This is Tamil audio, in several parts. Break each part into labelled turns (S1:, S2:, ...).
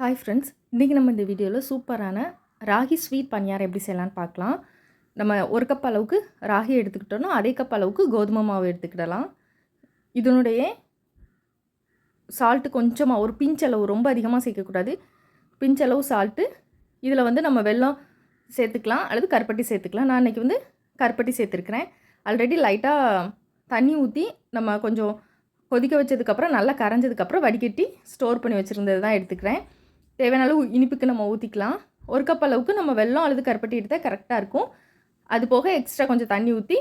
S1: ஹாய் ஃப்ரெண்ட்ஸ் இன்றைக்கி நம்ம இந்த வீடியோவில் சூப்பரான ராகி ஸ்வீட் பணியாரம் எப்படி செய்யலான்னு பார்க்கலாம். நம்ம ஒரு கப் அளவுக்கு ராகி எடுத்துக்கிட்டோன்னா அதே கப் அளவுக்கு கோதுமை மாவு எடுத்துக்கிடலாம். இதனுடைய சால்ட்டு கொஞ்சமாக ஒரு பிஞ்ச் அளவு ரொம்ப அதிகமாக சேர்க்கக்கூடாது. பிஞ்ச் அளவு சால்ட்டு இதில் வந்து நம்ம வெல்லம் சேர்த்துக்கலாம் அல்லது கருப்பட்டி சேர்த்துக்கலாம். நான் இன்றைக்கி வந்து கருப்பட்டி சேர்த்துருக்குறேன். ஆல்ரெடி லைட்டாக தண்ணி ஊற்றி நம்ம கொஞ்சம் கொதிக்க வச்சதுக்கப்புறம் நல்லா கரைஞ்சதுக்கப்புறம் வடிகட்டி ஸ்டோர் பண்ணி வச்சுருந்தது தான் எடுத்துக்கிறேன். தேவையான அளவு இனிப்புக்கு நம்ம ஊற்றிக்கலாம் ஒரு கப் அளவுக்கு நம்ம வெல்லம் அல்லது கருப்பட்டி எடுத்தால் கரெக்டாக இருக்கும். அது போக எக்ஸ்ட்ரா கொஞ்சம் தண்ணி ஊற்றி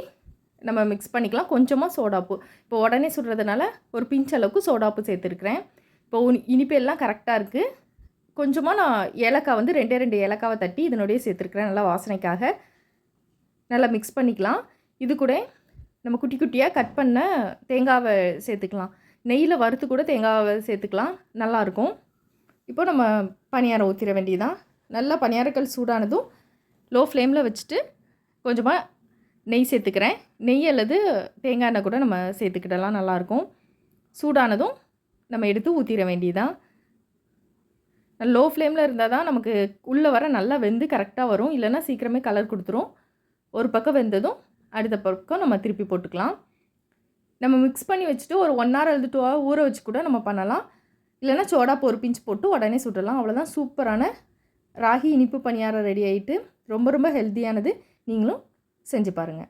S1: நம்ம மிக்ஸ் பண்ணிக்கலாம். கொஞ்சமாக சோடாப்பு இப்போ உடனே சுடுறதுனால ஒரு பிஞ்ச் அளவுக்கு சோடாப்பு சேர்த்துருக்குறேன். இப்போ இனிப்பு எல்லாம் கரெக்டாக இருக்குது கொஞ்சமாக நான் ஏலக்காய் வந்து ரெண்டே ரெண்டு ஏலக்காவை தட்டி இதனுடைய சேர்த்துருக்குறேன். நல்லா வாசனைக்காக. நல்லா மிக்ஸ் பண்ணிக்கலாம். இது கூட நம்ம குட்டி குட்டியாக கட் பண்ண தேங்காவை சேர்த்துக்கலாம். நெய்யில் வறுத்து கூட தேங்காவை சேர்த்துக்கலாம். நல்லாயிருக்கும் இப்போ நம்ம பணியாரம் ஊற்றிட வேண்டியதான் நல்லா பணியாரக்கல் சூடானதும் லோ ஃப்ளேமில் வச்சுட்டு கொஞ்சமாக நெய் சேர்த்துக்கிறேன். நெய் அல்லது தேங்காய் எண்ணெய் கூட நம்ம சேர்த்துக்கிடலாம் நல்லாயிருக்கும். சூடானதும் நம்ம எடுத்து ஊற்றிட வேண்டியதான் லோ ஃப்ளேமில் இருந்தால் தான் நமக்கு உள்ளே வர நல்லா வெந்து கரெக்டாக வரும். இல்லைன்னா சீக்கிரமே கலர் கொடுத்துரும். ஒரு பக்கம் வெந்ததும் அடுத்த பக்கம் நம்ம திருப்பி போட்டுக்கலாம். நம்ம மிக்ஸ் பண்ணி வச்சுட்டு ஒரு ஒன் ஹவர் அல்லது டூ ஹவர் ஊற வச்சு கூட நம்ம பண்ணலாம். இல்லைன்னா சோடாப்பு ஒரு பிஞ்ச் போட்டு உடனே சுடலாம் அவ்வளோதான் சூப்பரான ராகி இனிப்பு பணியாரம் ரெடி ஆகிட்டு ரொம்ப ரொம்ப ஹெல்த்தியானது. நீங்களும் செஞ்சு பாருங்கள்